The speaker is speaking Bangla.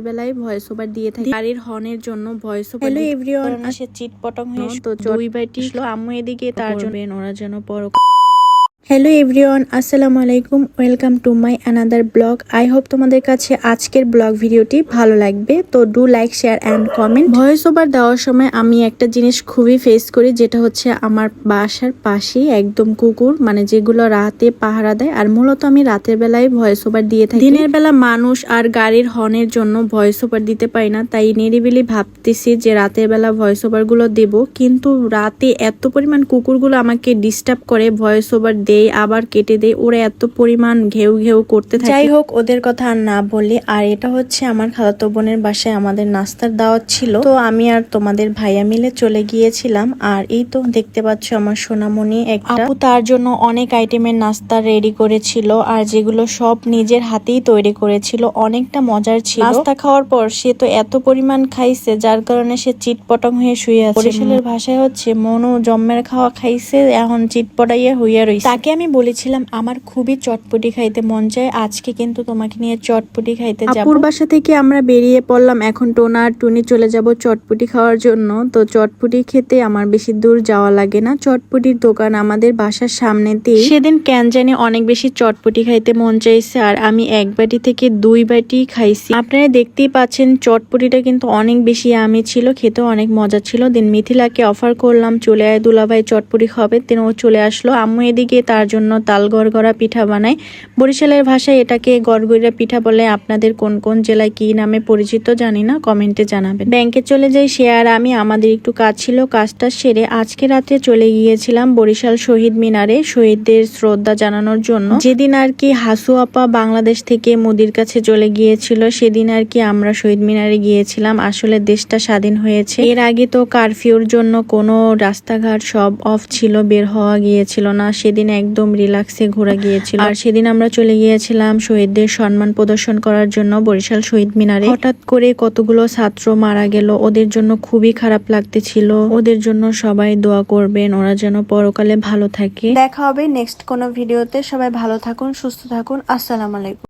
বেলায় ভয়েস ওভার দিয়ে থাকি। গাড়ির হর্নের জন্য ভয়েস ওভার হ্যালো এভরিওয়ান আসে চিট পটং হয়ে তো দুই বাইটি আম্মু এদিকে তার জন্য ওরা যেন পর হ্যালো এভরিওয়ান আসসালামু আলাইকুম welcome to my another blog I hope তোমাদের কাছে আজকের ব্লগ ভিডিওটি ভালো লাগবে। তো do like share and comment voice over দেওয়ার সময় আমি একটা জিনিস খুবই ফেস করি, যেটা হচ্ছে আমার বাসার পাশেই একদম কুকুর মানে যেগুলো রাতে পাহারা দেয়। আর মূলত আমি রাতের বেলায় ভয়েস ওভার দিয়ে থাকি। দিনের বেলা মানুষ আর গাড়ির হর্নের জন্য ভয়েস ওভার দিতে পারি না, তাই নিরিবিলি ভাবতেছি যে রাতের বেলা ভয়েস ওভারগুলো দেব। কিন্তু রাতে এত পরিমাণ কুকুরগুলো আমাকে ডিস্টার্ব করে ভয়েস ওভার দেয় আবার কেটে দেয় ওরা এত পরিমাণ ঘেউ ঘেউ করতে থাকে। যাই হোক ওদের কথা আর না বলি আর এটা হচ্ছে আমার খালাতো বোনের বাসায় আমাদের নাস্তার দাওয়াত ছিল। তো আমি আর তোমাদের ভাইয়া মিলে চলে গিয়েছিলাম আর এই তো দেখতে পাচ্ছ আমার সোনামণি একটা। আপু তার জন্য অনেক আইটেমের নাস্তা রেডি করেছিল আর যেগুলো সব নিজের হাতেই তৈরি করেছিল অনেকটা মজার ছিল। নাস্তা খাওয়ার পর সে তো এত পরিমাণ খাইছে যার কারণে সে চিটপটং হয়ে শুয়ে আছে। বরিশালের ভাষায় হচ্ছে মনু জম্মের খাওয়া খাইছে এখন চিটপটাইয়া হইয়া রইছে। তাকে আমি বলেছিলাম আমার খুবই চটপটি খাইতে মন চায়। আজকে কিন্তু তোমাকে নিয়ে চটপটি খাইতে যাব। আপুর বাসা থেকে আমরা বেরিয়ে পড়লাম। এখন টোনা আর টুনি চলে যাব চটপটি খাওয়ার জন্য। তো চটপটি খেতে আমার বেশি দূর যাওয়া লাগে না। চটপটির দোকান আমাদের বাসার সামনেতেই। সেদিন ক্যান জানি অনেক বেশি চটপটি খাইতে মন চাইছে আর আমি এক বাটি থেকে দুই বাটি খাইছি। আপনারা দেখতেই পাচ্ছেন চটপটিটা কিন্তু অনেক বেশি আমি ছিল খেতেও অনেক মজা ছিল। দিন মিথিলাকে অফার করলাম চলে আয় দুলাভাই চটপটি খাবে। তেন ও চলে আসলো। আম্মু এদিকে তার জন্য তাল গড়গড়া পিঠা বানাই বরিশালের ভাষায় এটাকে গড়গড়া পিঠা বলে আপনাদের কোন কোন জেলায় কি নামে পরিচিত জানি না, কমেন্টে জানাবেন। ব্যাংকে চলে যাই সে আর আমি, আমাদের একটু কাজ ছিল, কাজটা সেরে আজকে রাতে চলে গিয়েছিলাম বরিশাল শহীদ মিনারে শহীদদের শ্রদ্ধা জানানোর জন্য। যেদিন আর কি হাসু আপা বাংলাদেশ থেকে মোদির কাছে চলে গিয়েছিল, সেদিন আর কি আমরা শহীদ মিনারে গিয়েছিলাম। আসলে দেশটা স্বাধীন হয়েছে। এর আগে তো কারফিউর জন্য কোনো রাস্তাঘাট সব অফ ছিল, বের হওয়া গিয়েছিল না। সেদিন একদম রিল্যাক্সে ঘোরা গিয়েছিল। আর সেদিন আমরা চলে গিয়েছিলাম শহীদদের সম্মান প্রদর্শন করার জন্য বরিশাল শহীদ মিনারে। হঠাৎ করে কতগুলো ছাত্র মারা গেল, ওদের জন্য খুবই খারাপ লাগতেছিল। ওদের জন্য সবাই দোয়া করবেন, ওরা যেন পরকালে ভালো থাকে। দেখা হবে নেক্সট কোনো ভিডিওতে সবাই ভালো থাকুন, সুস্থ থাকুন। আসসালাম আলাইকুম।